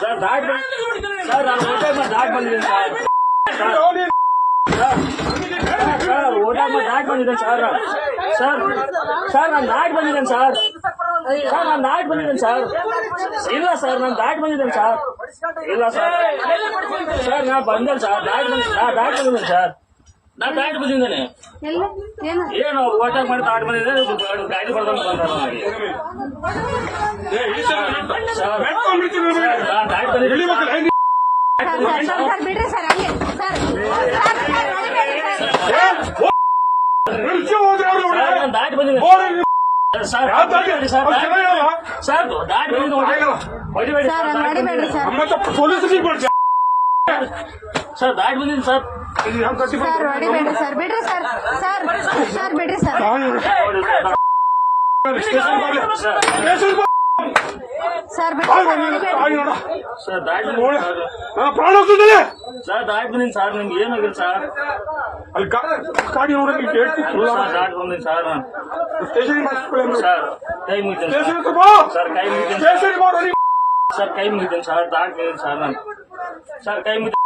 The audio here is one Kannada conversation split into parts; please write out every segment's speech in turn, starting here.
ಸರ್ ದಾಟ್ ಬಂದಿದೆ ಸರ್ ಊಟ ಮಾಡಿ ದಾಟ್ ಬಂದಿದೆ ಸರ್ ಸರ್ ಸರ್ ನಾನು ದಾಟ್ ಬಂದಿದ್ದೇನೆ ಸರ್. ಸರ್ ನಾನು ದಾಟ್ ಬಂದಿದ್ದೇನೆ ಸರ್. ಇಲ್ಲ ಸರ್ ನಾನು ದಾಟ್ ಬಂದಿದ್ದೇನೆ ಸರ್. ಇಲ್ಲ ಸರ್. ಸರ್ ನಾ ಬಂದೇನೆ ಸರ್. ದಾಟ್ ಬಂದ ನಾ ದಾಟ್ ಬಂದಿದ್ದೇನೆ ಸರ್. ನಾ ದಾಟ್ ಬಂದಿದ್ದೇನೆ. ಏನು ಏನು ಓಟ ಮಾಡಿ ದಾಟ್ ಬಂದಿದೆ ಗಾಡಿ ಬರ್ದಂಗೆ ಬಂದ ನನಗೆ. ಸರ್ ದಾಟ್ ಬಂದಿದ್ದೇನೆ ಬಿಡ್ರಿ ಸರ್. ಸರ್ ನಾನು ದಾಟ್ ಬಂದಿದ್ದೇನೆ ಸರ್ ಯಾವ್ದ್ ದಾಟಿ? ಸರ್ ಅವ್ರು ಚೆನ್ನಾಗಿಲ್ಲ? ಸರ್ ದಾಟ್ ಬಂದಿದ್ದು ಹೊಡಿಬೇಡಿ ಸರ್ ಸರ್ ಹಂಗೆ ದಾಟ್ ಹೊಡಿಬೇಡ್ರಿ ಸರ್ ಮತ್ತೆ ಪೊಲೀಸರಿಗೆ ಕೊಡ್ಸಿ ಸರ್ ದಾಟ್ ಬಂದಿದ್ದೀನಿ ಸರ್ ಇದು ಹೆಂಗ್ ಕಟ್ಟಿ ಸರ್ ಹೊಡಿಬೇಡ್ರಿ ಸರ್ ಬಿಡ್ರಿ ಸರ್ ಸರ್ ಸರ್ ಬಿಡ್ರಿ ಸರ್ ಸ್ಟೇಷನ್ ಬರ್ಲಿ ಸರ್ ಸ್ಟೇಷನ್ ಬರ್ಲಿ. ಸರ್ ಬಿಡ್ರಿ ಸರ್ ಹೊಡಿಬೇಡ್ರಿ ಆಗಿ ನೋಡ ಸರ್ ದಾಟ್ ನೋಡ ಬಂದಿದ್ದೀನಿ ಸರ್. ಹಾ, ಪ್ರಾಣ ಹೋಗ್ತಿದ್ದಾನೆ ಸರ್ ದಾಟ್ ಬಂದಿದ್ದೀನಿ ಸರ್ ನಿಮ್ಗೆ ಏನಾಗಿಲ್ಲ ಸರ್ ಅಲ್ಲಿ ಗಾ- ಗಾಡಿ ನೋಡಕ್ಕೆ ಹೇಳ್ತಿತ್ತು ಸರ್ ದಾಟ್ ಬಂದಿದ್ದೀನಿ ಸರ್ ನಾನು. ಸ್ಟೇಷನ್ ಮಾಡಿಸ್ಕೊಳ್ಳಿ ಸರ್ ಕೈ ಮುಗಿತೀನಿ ಸರ್. ಸ್ಟೇಷನ್ ಬಾ ಸರ್ ಕೈ ಮುಗಿತೀನಿ ಸ್ಟೇಷನ್ ಮಾಡಿ ಸರ್ ಕೈ ಮುಗಿತೀನಿ ಸರ್ ದಾಟ್ ಬಂದಿದ್ದೀನಿ ಸರ್ ನಾನು ಸರ್ ಕೈ ಮುಗಿ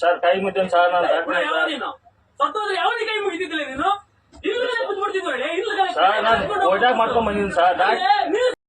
ಸರ್ ಕೈ ಮುಗಿತೀನಿ ಸರ್ ನಾನು ದಾಟ್ ಬಂದಿದ್ದೀನಿ ಸರ್ ನಾನು ಓಟಾಕ್ ಮಾಡ್ಕೊಂಡ್ ಬಂದಿದ್ದೀನಿ ಸರ್